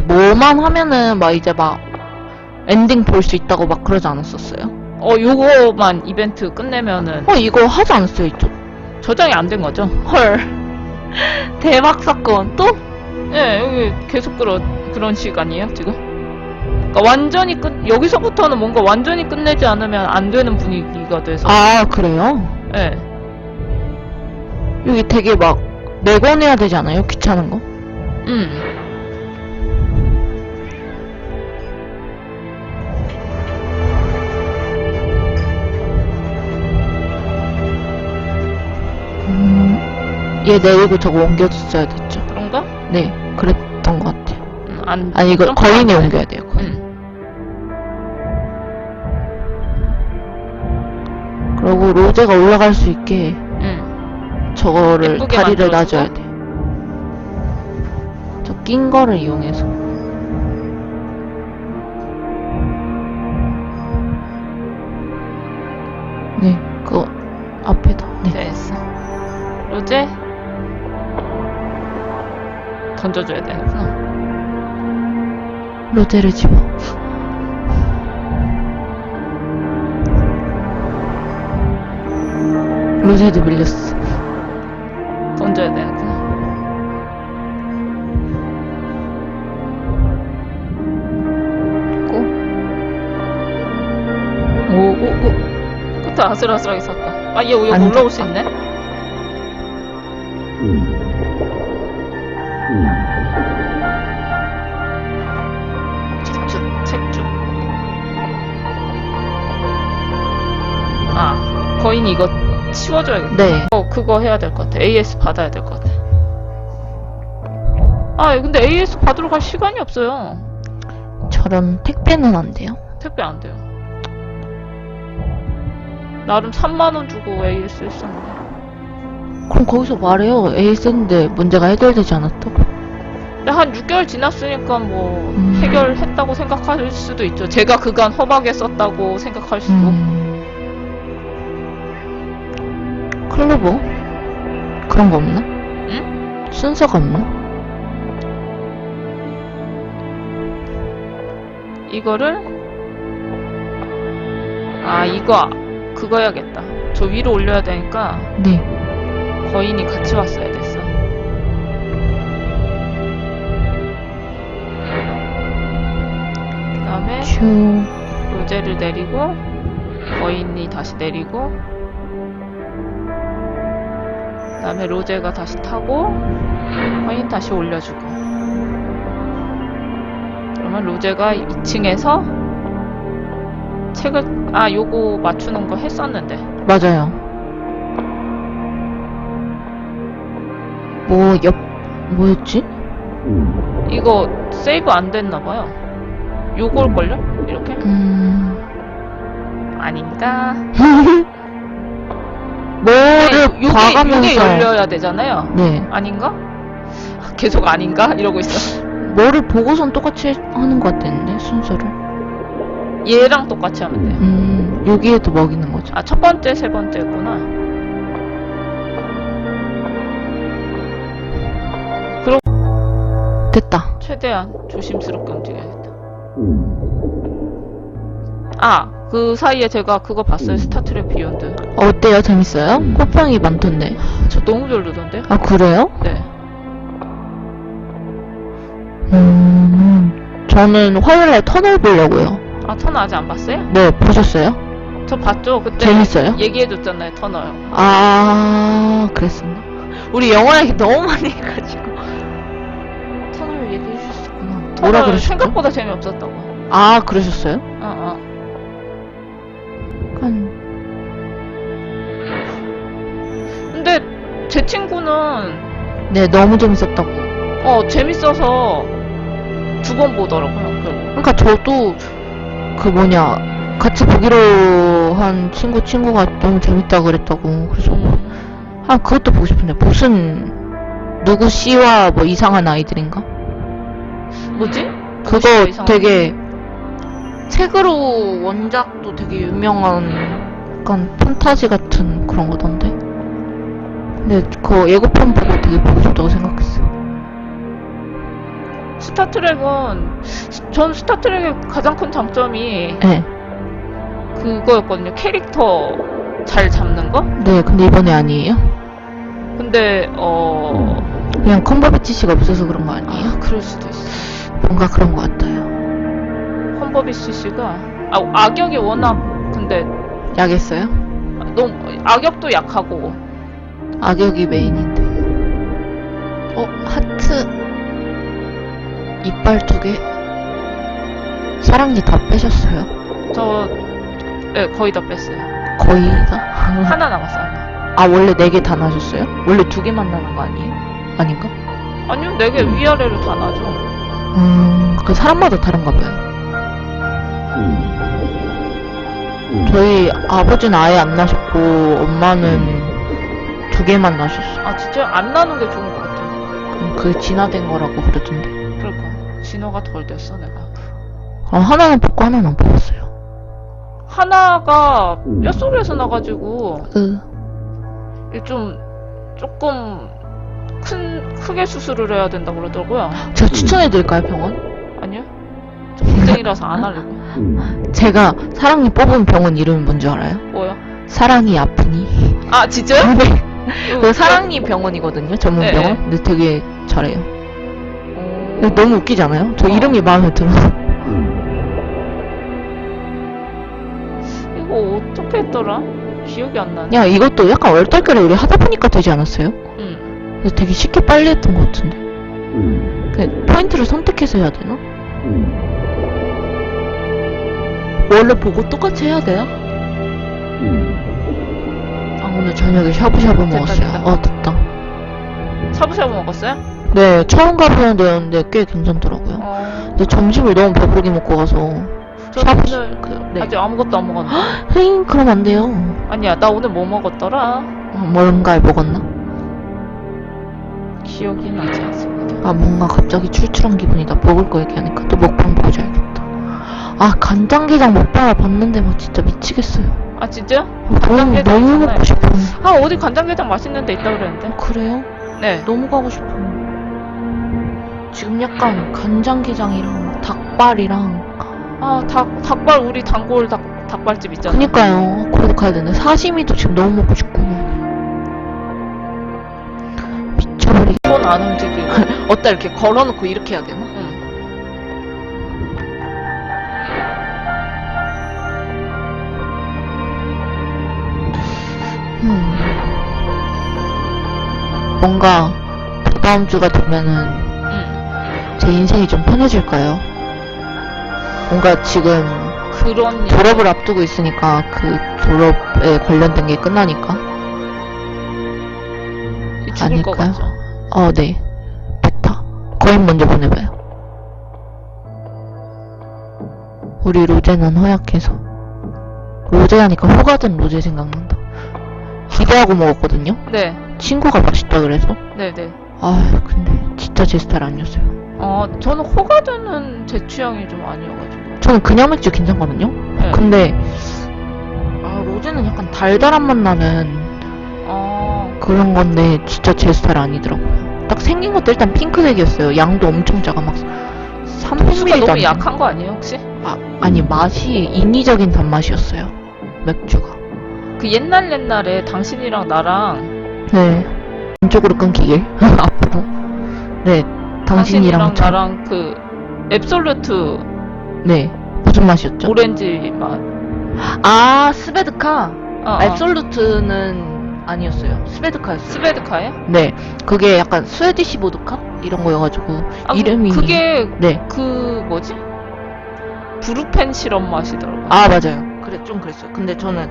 뭐만 하면은 막 이제 막 엔딩 볼 수 있다고 막 그러지 않았었어요? 어, 요거만 이벤트 끝내면은 어 이거 하지 않았어요 이쪽? 저장이 안 된 거죠? 헐 대박 사건 또? 예, 여기 계속 그런, 그런 시간이에요, 지금? 그러니까 완전히 끝, 여기서부터는 뭔가 완전히 끝내지 않으면 안 되는 분위기가 돼서. 아 그래요? 예. 여기 되게 막 내건해야 되지 않아요? 귀찮은 거? 음. 얘 내리고 저거 옮겨줬어야 됐죠. 그런가? 네, 그랬던 것 같아요. 음, 안. 아니 이거 점프 거인이 안 돼. 옮겨야 돼요. 거인. 음. 그리고 로제가 올라갈 수 있게 음. 저거를 예쁘게 다리를 만들어주고? 놔줘야 돼. 저 낀 거를 이용해서. 네, 그거 앞에다. 네. 됐어. 로제? 던져줘야 되는구나. 로제를 집어. 로제도 밀렸어. 던져야 되는구나. 고. 오, 오, 오. 끝에 아슬아슬하게 섰다. 아, 얘 여기 안 올라올 수. 있네? 아, 거인이 이거 치워줘야겠다. 네. 어, 그거 해야 될 것 같아. AS 받아야 될 것 같아. 아, 근데 AS 받으러 갈 시간이 없어요. 저런 택배는 안 돼요. 택배 안 돼요. 나름 3만원 주고 AS 했었는데. 그럼 거기서 말해요. 했는데 문제가 해결되지 않았다고. 근데 한 6개월 지났으니까 뭐 음. 해결했다고 생각할 수도 있죠. 제가 그간 험하게 썼다고 생각할 수도. 음. 클로버? 그런 거 없나? 응? 순서가 없나? 이거를 아 이거 그거 해야겠다. 저 위로 올려야 되니까 네. 거인이 같이 왔어야 됐어. 그 다음에 슈. 로제를 내리고 거인이 다시 내리고 그 다음에 로제가 다시 타고 거인 다시 올려주고 그러면 로제가 2층에서 책을 아 요거 맞추는 거 했었는데 맞아요. 뭐, 옆, 뭐였지? 이거 세이브 안 됐나 봐요 요걸걸요? 이렇게? 음. 아닌가? 뭐를 요게, 요게 봐가면서. 열려야 되잖아요 네. 아닌가? 계속 아닌가? 이러고 있어 뭐를 보고선 똑같이 하는 것 같았는데, 순서를. 얘랑 똑같이 하면 돼. 음, 여기에도 먹이는 거죠. 아, 첫 번째, 세 번째구나. 됐다. 최대한 조심스럽게 움직여야겠다. 아, 그 사이에 제가 그거 봤어요. 스타트랙 비욘드. 어때요? 재밌어요? 호평이 많던데. 저 너무 별로던데? 아, 그래요? 네. 음, 저는 화요일에 터널 보려고요. 아, 터널 아직 안 봤어요? 네, 보셨어요? 저 봤죠? 그때 재밌어요? 얘기해줬잖아요, 터널. 아, 그랬었나? 우리 영화 얘기 너무 많이 해가지고. 터널 얘기해 주셨구나. 뭐라 터널 그러셨죠? 생각보다 재미없었다고. 아, 그러셨어요? 어, 어. 한, 근데 제 친구는 네, 너무 재밌었다고. 어, 재밌어서 두 번 보더라고요. 그러니까 저도 그 뭐냐 같이 보기로 한 친구 친구가 너무 재밌다 그랬다고 그래서 음. 아 그것도 보고 싶은데 무슨 누구 씨와 뭐 이상한 아이들인가 뭐지? 그거 이상한 되게 책으로 원작도 되게 유명한 약간 판타지 같은 그런 거던데. 근데 그 예고편 보고 되게 보고 싶다고 생각했어요. 스타트랙은 전 스타트랙의 가장 큰 장점이 네. 그거였거든요. 캐릭터 잘 잡는 거? 네, 근데 이번에 아니에요? 근데 어 그냥 컴버비치 씨가 없어서 그런 거 아니에요? 아, 그럴 수도 있어. 뭔가 그런 것 같아요. 험버비스 씨가 아, 악역이 워낙 근데 약했어요? 너무 악역도 약하고 악역이 메인인데. 어, 하트. 이빨 두 개. 사랑니 다 빼셨어요? 저 네, 거의 다 뺐어요. 거의 다? 하나 남았어요. 하나. 아, 원래 네 개 다 나셨어요? 원래 두 개만 나는 거 아니에요? 아닌가? 아니요, 네 개 위아래로 다 나죠. 음, 그 사람마다 다른가 봐요. 저희 아버지는 아예 안 나셨고, 엄마는 두 개만 나셨어. 아 진짜 안 나는 게 좋은 것 같아요. 음, 그게 진화된 거라고 그러던데. 그러니까 진화가 덜 됐어 내가. 그럼 하나는 뽑고 하나는 안 뽑았어요. 하나가 뼛속에서 나가지고 으, 이게 좀 조금 큰 크게 수술을 해야 된다 고 그러더라고요. 제가 추천해드릴까요, 병원? 걱정이라서 안 하려고. 제가 사랑니 뽑은 병원 이름이 뭔지 알아요? 뭐요? 사랑이 아프니. 아 진짜요? 네. 그 사랑니 병원이거든요, 전문 네, 병원. 근데 되게 잘해요. 어... 근데 너무 웃기지 않아요? 저 어. 이름이 마음에 들어서. 이거 어떻게 했더라? 기억이 안 나네. 야, 이것도 약간 얼떨결에 우리 하다 보니까 되지 않았어요? 응. 그래서 되게 쉽게 빨리 했던 것 같은데. 그 포인트를 선택해서 해야 되나? 원래 보고 똑같이 해야 돼요? 아, 오늘 저녁에 샤브샤브 됐다, 먹었어요. 됐다. 어, 됐다. 샤브샤브 먹었어요? 네, 처음 가보는 데였는데 꽤 괜찮더라고요. 어. 근데 점심을 너무 배부르게 먹고 가서 저 샤브 오늘 그, 네. 아직 아무것도 안 먹었네. 헤잉 그럼 안 돼요. 아니야, 나 오늘 뭐 먹었더라? 어, 뭔가를 먹었나? 기억이 나지 않습니다. 아 뭔가 갑자기 출출한 기분이다. 먹을 거 얘기하니까 또 먹방 보자야겠다. 아 간장게장 먹방을 봤는데 뭐 진짜 미치겠어요. 아 진짜? 어, 너무 간장게장 너무 있잖아요. 먹고 싶어. 아 어디 간장게장 맛있는 데 있다 그랬는데? 그래요? 네. 너무 가고 싶어. 지금 약간 간장게장이랑 닭발이랑 아 닭, 닭발 우리 단골 닭, 닭발집 있잖아. 그니까요. 거기도 가야 되는데 사시미도 지금 너무 먹고 싶고 미쳐버리. 손안 움직이고. 어따 이렇게 걸어놓고 이렇게 해야 되나? 뭔가 다음 주가 되면은 응. 제 인생이 좀 편해질까요? 뭔가 지금 그런 일. 졸업을 앞두고 있으니까 그 졸업에 관련된 게 끝나니까 죽을 것 아닐까요? 같죠. 어, 네. 베타. 거인 먼저 보내봐요. 우리 로제는 허약해서. 로제 하니까 호가든 로제 생각난다. 기대하고 먹었거든요? 네. 친구가 맛있다 그래서. 네네. 아 근데 진짜 제 스타일 아니었어요. 어 저는 호가드는 제 취향이 좀 아니어가지고. 저는 그냥 맥주 괜찮거든요? 네. 근데, 아, 로제는 약간 달달한 맛 나는 어. 그런 건데, 진짜 제 스타일 아니더라고요. 딱 생긴 것도 일단 핑크색이었어요. 양도 엄청 작아. 막, 도수가 300ml. 너무 약한 거 아니에요 혹시? 아, 아니, 맛이 인위적인 단맛이었어요. 맥주가. 그 옛날 옛날에 당신이랑 나랑 네. 왼쪽으로 끊기길. 앞으로. 네. 당신이랑 당신이랑 저. 나랑 그 앱솔루트 네. 무슨 맛이었죠? 오렌지 맛. 아, 스베드카. 어, 어. 앱솔루트는 아니었어요. 스베드카였어요. 스베드카예요? 네. 그게 약간 스웨디시 보드카? 이런 거여가지고. 아, 이름이. 그게 네. 그 뭐지? 브루펜 시럽 맛이더라고. 아, 맞아요. 그래, 좀 그랬어요. 근데 저는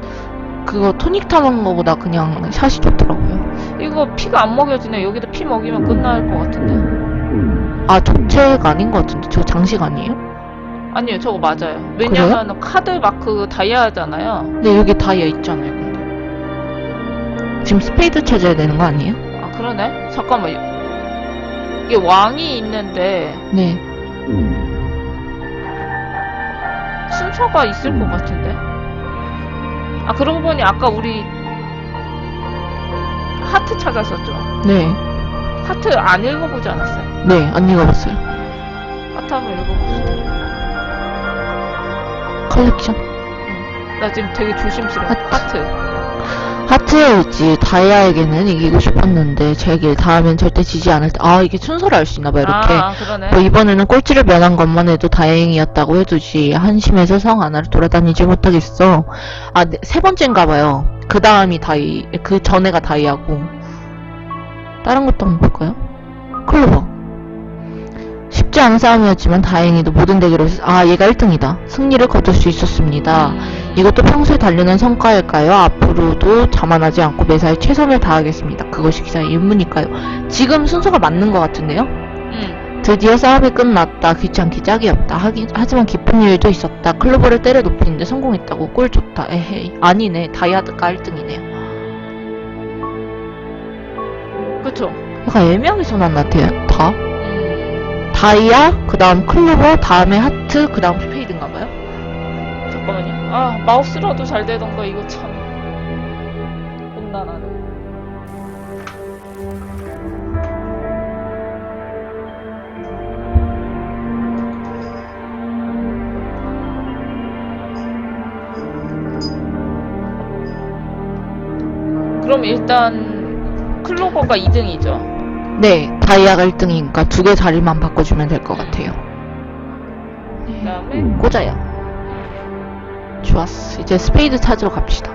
그거 토닉 타먹는 거보다 그냥 샷이 좋더라고요. 이거 피가 안 먹여지네. 여기도 피 먹이면 끝날 것 같은데. 아, 조체가 아닌 것 같은데. 저 장식 아니에요? 아니요, 저거 맞아요. 왜냐면 카드 마크 다이아잖아요. 근데 여기 다이아 있잖아요, 근데. 지금 스페이드 찾아야 되는 거 아니에요? 아 그러네. 잠깐만. 이게 왕이 있는데 네. 순서가 있을 것 같은데. 아 그러고 보니 아까 우리 하트 찾았었죠. 네. 하트 안 읽어보지 않았어요? 네, 안 읽어봤어요. 하트 한번 읽어봅시다. 컬렉션. 나 지금 되게 조심스러워. 하트. 하트. 하트의 의지, 다이아에게는 이기고 싶었는데, 제길 다음엔 절대 지지 않을 때, 아, 이게 순서를 알 수 있나봐, 이렇게. 아, 그러네. 뭐 이번에는 꼴찌를 면한 것만 해도 다행이었다고 해두지 한심해서 성 안으로 돌아다니지 못하겠어. 아, 네, 세 번째인가봐요. 그 다음이 다이, 그 전에가 다이아고. 다른 것도 한번 볼까요? 클로버. 쉽지 않은 싸움이었지만 다행히도 모든 대결에서 아 얘가 1등이다. 승리를 거둘 수 있었습니다. 음, 이것도 평소에 달려는 성과일까요? 앞으로도 자만하지 않고 매사에 최선을 다하겠습니다. 그것이 기사의 임무니까요. 지금 순서가 맞는 것 같은데요? 음. 드디어 싸움이 끝났다. 귀찮기 짝이 없다. 하기, 하지만 기쁜 일도 있었다. 클로버를 때려 높이는데 성공했다고. 꼴 좋다. 에헤이. 아니네. 다이아드가 1등이네요. 그쵸. 약간 애매하게 손안 같아요. 다? 음. 다이아, 그 다음 클로버, 다음에 하트, 그 다음 스페이드인가봐요? 잠깐만요. 아, 마우스로도 잘 되던 거 이거 참. 혼나나네. 그럼 일단 클로버가 2등이죠. 네. 다이아가 1등이니까 두 개 자리만 바꿔주면 될 것 같아요. 그다음에 꽂아요. 좋았어. 이제 스페이드 찾으러 갑시다.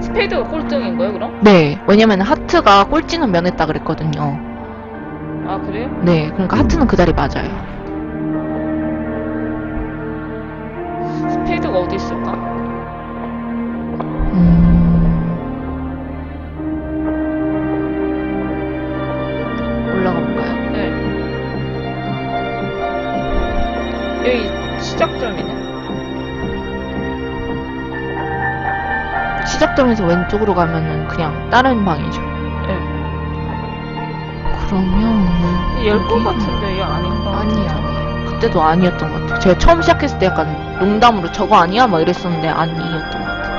스페이드가 꼴등인 거예요, 그럼? 네. 왜냐면 하트가 꼴찌는 면했다 그랬거든요. 아, 그래요? 네. 그러니까 하트는 그 자리 맞아요. 스페이드가 어디 있을까? 시작점이네. 시작점에서 왼쪽으로 가면은 그냥 다른 방이죠. 네. 그러면 열것 여기- 같은데 얘 아닌가? 아니 아니. 그때도 아니었던 것 같아요. 제가 처음 시작했을 때 약간 농담으로 저거 아니야? 막 이랬었는데 아니었던 것 같아요.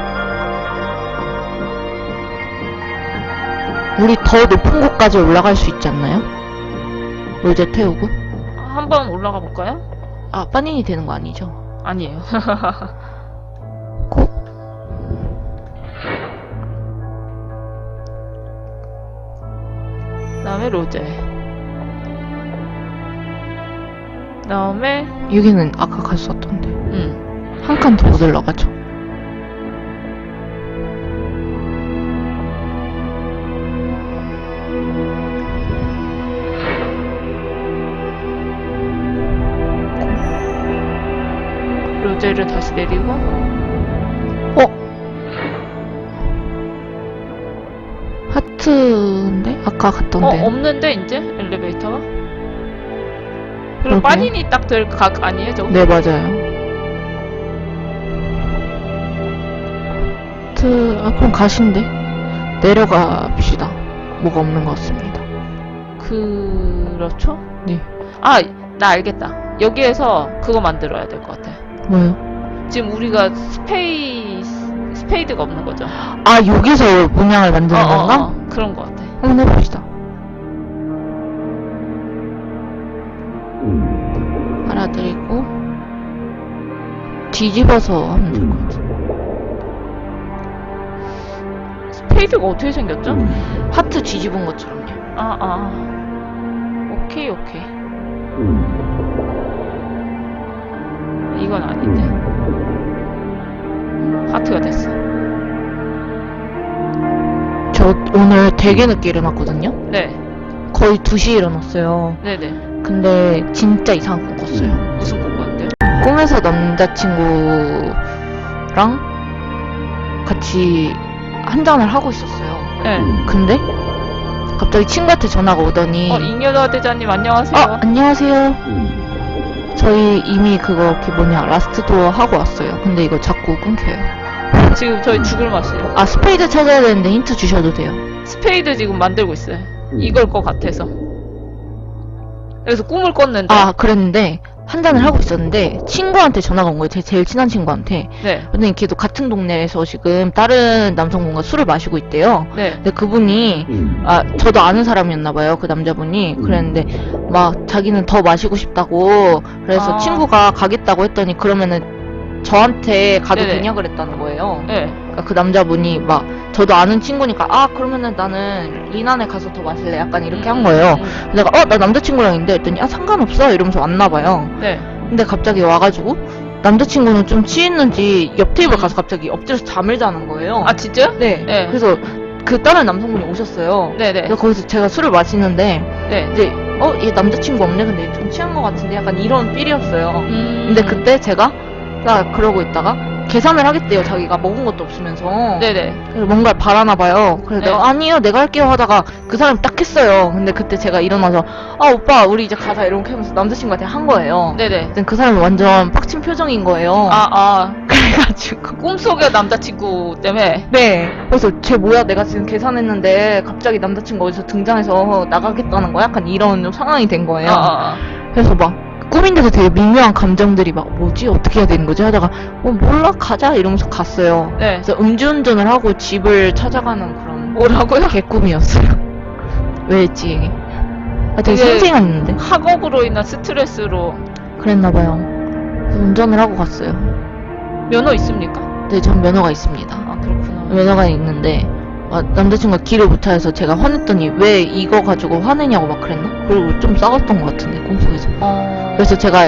우리 더 높은 곳까지 올라갈 수 있지 않나요? 로제 태우고? 한번 올라가 볼까요? 아, 빠닝이 되는 거 아니죠? 아니에요. 고? 그다음에 로제. 그다음에 여기는 아까 갔었던데. 음. 한칸 더 올라가죠. 로제를 다시 내리고 어? 하트인데? 아까 갔던 어 데. 없는데 이제 엘리베이터가 그럼 그러게요. 빠진이 딱될 각 아니에요 저거? 네, 맞아요. 하트, 아, 그럼 가신데? 내려갑시다. 뭐가 없는 것 같습니다. 그렇죠? 네. 아 나 알겠다. 여기에서 그거 만들어야 될 것 같아. 뭐요? 지금 우리가 스페이 스페이드가 없는 거죠. 아, 여기서 문양을 만드는 어, 어, 건가? 어, 그런 것 같아. 한번 해봅시다. 알아드리고 뒤집어서 하면 될 것 같아. 스페이드가 어떻게 생겼죠? 하트 뒤집은 것처럼요. 아, 아. 오케이, 오케이. 이건 아닌데. 하트가 됐어. 저 오늘 되게 늦게 일어났거든요. 네, 거의 2시에 일어났어요. 네네. 근데 진짜 이상한 꿈 꿨어요. 무슨 꿈꿨는데요? 꿈에서 남자친구랑 같이 한잔을 하고 있었어요. 네. 근데 갑자기 친구한테 전화가 오더니 어, 잉여자 대자님 안녕하세요. 아, 안녕하세요. 저희 이미 그거 그 뭐냐 라스트 도어 하고 왔어요. 근데 이거 자꾸 끊겨요. 지금 저희 죽을 맛이에요. 아 스페이드 찾아야 되는데 힌트 주셔도 돼요. 스페이드 지금 만들고 있어요. 이걸 것 같아서. 그래서 꿈을 꿨는데. 아 그랬는데 한 잔을 하고 있었는데 친구한테 전화가 온 거예요. 제 제일 친한 친구한테. 네. 근데 걔도 같은 동네에서 지금 다른 남성분과 술을 마시고 있대요. 네. 근데 그분이 아 저도 아는 사람이었나 봐요. 그 남자분이 그랬는데 막 자기는 더 마시고 싶다고 그래서 아. 친구가 가겠다고 했더니 그러면은 저한테 가도 네네. 되냐 그랬다는 거예요. 네. 그러니까 그 남자분이 막 저도 아는 친구니까 아 그러면은 나는 리난에 가서 더 마실래 약간 이렇게 한 거예요. 음, 내가 어 나 남자친구랑 있는데 했더니 아 상관없어 이러면서 왔나 봐요. 네. 근데 갑자기 와가지고 남자친구는 좀 취했는지 옆 테이블 가서 갑자기 엎드려서 잠을 자는 거예요. 아, 진짜요? 네. 네. 그래서 그 다른 남성분이 오셨어요. 네네. 그래서 거기서 제가 술을 마시는데 네. 이제 어 얘 남자친구 없네 근데 좀 취한 것 같은데 약간 이런 필이었어요. 음. 근데 그때 제가 딱 그러고 있다가 계산을 하겠대요 자기가 먹은 것도 없으면서 네네. 그래서 뭔가를 바라나 봐요. 그래서 네. 내가 아니요 내가 할게요 하다가 그 사람이 딱 했어요. 근데 그때 제가 일어나서 아 오빠 우리 이제 가자 이렇게 하면서 남자친구한테 한 거예요. 네네. 근데 그 사람이 완전 빡친 표정인 거예요. 아, 아. 그래가지고 꿈속의 남자친구 때문에. 네. 그래서 쟤 뭐야 내가 지금 계산했는데 갑자기 남자친구 어디서 등장해서 나가겠다는 거야? 약간 이런 상황이 된 거예요. 아, 아, 아. 그래서 막 꿈인데도 되게 미묘한 감정들이 막 뭐지 어떻게 해야 되는 거지 하다가 어 몰라 가자 이러면서 갔어요. 네. 그래서 음주운전을 하고 집을 찾아가는 그런 뭐라고요? 개꿈이었어요. 왜지? 아, 되게 되게- 생생했는데 학업으로 인한 스트레스로 그랬나봐요. 운전을 하고 갔어요. 면허 있습니까? 네, 전 면허가 있습니다. 아, 그렇구나. 면허가 있는데 아, 남자친구가 길을 못 타서 제가 화냈더니 왜 이거 가지고 화내냐고 막 그랬나? 그리고 좀 싸웠던 것 같은데 꿈속에서. 어. 그래서 제가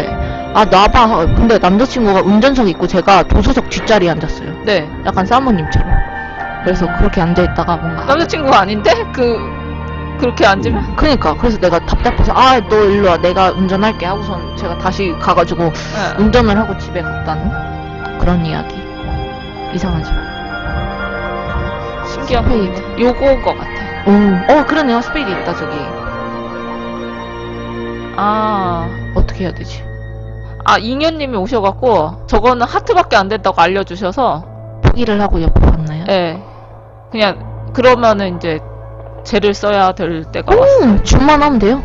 아 놔봐. 근데 남자친구가 운전석 있고 제가 조수석 뒷자리에 앉았어요. 네. 약간 사모님처럼. 그래서 그렇게 앉아 있다가 뭔가 남자친구가 아닌데? 그, 그렇게 앉으면? 그니까 그래서 내가 답답해서 아 너 일로 와 내가 운전할게 하고선 제가 다시 가가지고 네. 운전을 하고 집에 갔다는 그런 이야기. 이상하죠. 신기한 스페이드. 거. 요거인 것 같아. 오, 어 그러네요. 스페이드 있다 저기. 아. 어떻게 해야 되지? 아, 잉여님이 오셔갖고, 저거는 하트밖에 안 된다고 알려주셔서, 포기를 하고 옆으로 갔나요? 예. 그냥, 그러면은 이제, 죄를 써야 될 때가 왔어요. 오, 줌만 하면 돼요.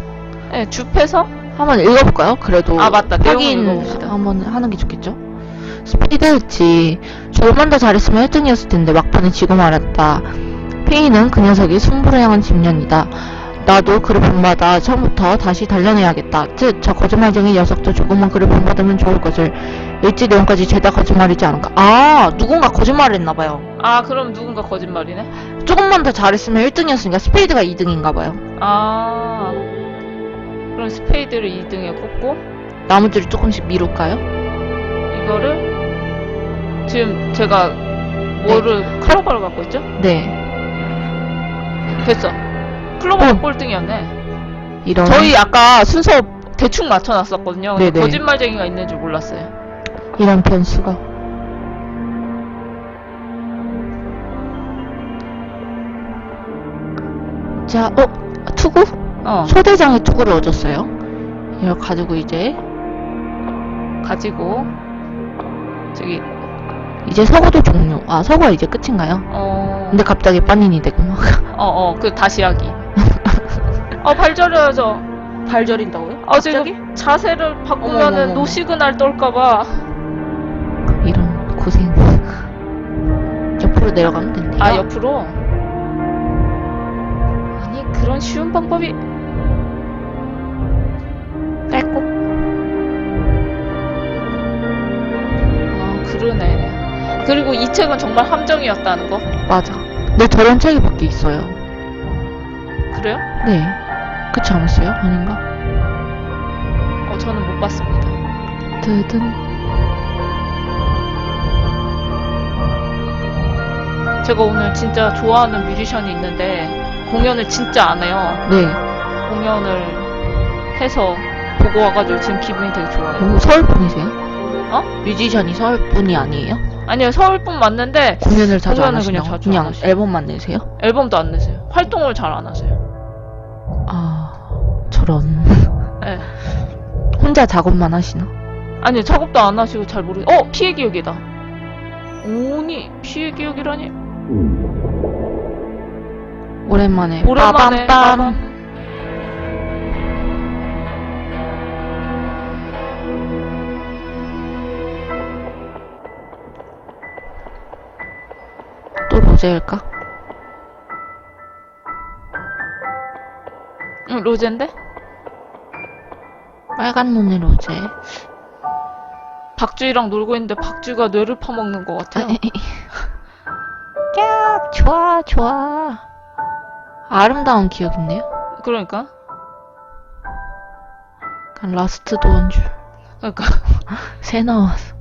예, 줍해서, 한번 읽어볼까요? 그래도 아, 맞다. 내용을 확인 읽어봅시다. 한번 하는 게 좋겠죠? 스피드였지. 조금만 더 잘했으면 1등이었을 텐데 막판에 지고 말았다. 페이는 그 녀석이 승부를 향한 집년이다. 나도 그를 본받아 처음부터 다시 단련해야겠다. 즉, 저 거짓말쟁이 녀석도 조금만 그를 본받으면 좋을 것을. 일지 내용까지 죄다 거짓말이지 않을까? 아, 누군가 거짓말을 했나봐요. 아, 그럼 누군가 거짓말이네? 조금만 더 잘했으면 1등이었으니까 스페이드가 2등인가봐요. 아. 그럼 스페이드를 2등에 꽂고, 나머지를 조금씩 미룰까요? 이거를, 지금 제가, 뭐를, 클로버를 갖고 있죠? 네. 됐어. 클로버가 어. 꼴등이었네. 이런. 저희 아까 순서 대충 맞춰놨었거든요. 근데 네네. 거짓말쟁이가 있는 줄 몰랐어요. 이런 변수가. 자, 어, 투구? 어, 소대장의 투구를 얻었어요. 이걸 가지고 이제, 가지고, 저기, 이제 서구도 종료. 아, 서구가 이제 끝인가요? 어, 근데 갑자기 빠닌이 되고 막. 어, 어, 그 다시 하기. 어, 발 저려야죠. 발 저린다고요? 아, 지금 자세를 바꾸면은. 노시그널 떨까봐. 이런 고생. 옆으로 내려가면 된대요. 아, 옆으로? 아니, 그런 쉬운 방법이. 깔고. 아, 그러네. 그리고 이 책은 정말 함정이었다는 거. 맞아. 근데 저런 책이 밖에 있어요. 그래요? 네. 그렇지 않았어요? 아닌가? 어, 저는 못 봤습니다. 드든. 제가 오늘 진짜 좋아하는 뮤지션이 있는데 공연을 진짜 안 해요. 네. 공연을 해서 보고 와가지고 지금 기분이 되게 좋아요. 오, 서울 분이세요? 어? 뮤지션이 서울 분이 아니에요? 아니요 서울분 맞는데 공연을 자주 공연을 안 하시나? 그냥 자주 안 하시죠. 앨범만 내세요? 앨범도 안 내세요. 활동을 잘 안 하세요. 아 저런 네. 혼자 작업만 하시나? 아니 작업도 안 하시고 잘 모르. 어 피해 기억이다. 오니 피해 기억이라니. 오랜만에 오랜만에 빠밤빰. 빠밤. 로제일까? 응, 로젠데? 빨간 눈의 로제. 박쥐랑 놀고 있는데 박쥐가 뇌를 파먹는 것 같아요. 야, 좋아, 좋아. 아름다운 기억인데요? 그러니까. 약간 라스트 도어인 줄. 그러니까. 새 나왔어.